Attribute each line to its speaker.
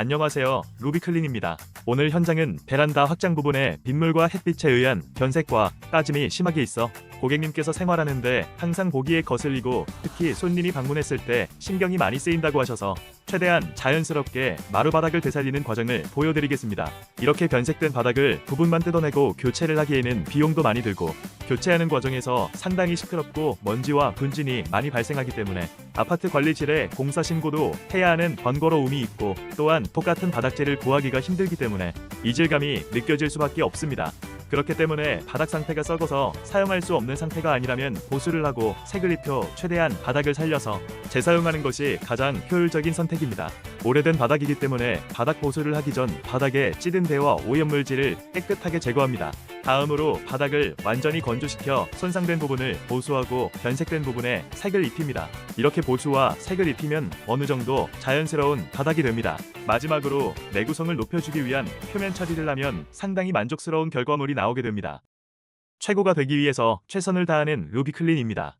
Speaker 1: 안녕하세요. 루비클린입니다. 오늘 현장은 베란다 확장 부분에 빗물과 햇빛에 의한 변색과 까짐이 심하게 있어 고객님께서 생활하는데 항상 보기에 거슬리고 특히 손님이 방문했을 때 신경이 많이 쓰인다고 하셔서 최대한 자연스럽게 마루 바닥을 되살리는 과정을 보여드리겠습니다. 이렇게 변색된 바닥을 부분만 뜯어내고 교체를 하기에는 비용도 많이 들고 교체하는 과정에서 상당히 시끄럽고 먼지와 분진이 많이 발생하기 때문에 아파트 관리실에 공사 신고도 해야 하는 번거로움이 있고 또한 똑같은 바닥재를 구하기가 힘들기 때문에 이질감이 느껴질 수밖에 없습니다. 그렇기 때문에 바닥 상태가 썩어서 사용할 수 없는 상태가 아니라면 보수를 하고 색을 입혀 최대한 바닥을 살려서 재사용하는 것이 가장 효율적인 선택입니다. 오래된 바닥이기 때문에 바닥 보수를 하기 전 바닥에 찌든 데와 오염물질을 깨끗하게 제거합니다. 다음으로 바닥을 완전히 건조시켜 손상된 부분을 보수하고 변색된 부분에 색을 입힙니다. 이렇게 보수와 색을 입히면 어느 정도 자연스러운 바닥이 됩니다. 마지막으로 내구성을 높여주기 위한 표면 처리를 하면 상당히 만족스러운 결과물이 나오게 됩니다. 최고가 되기 위해서 최선을 다하는 루비클린입니다.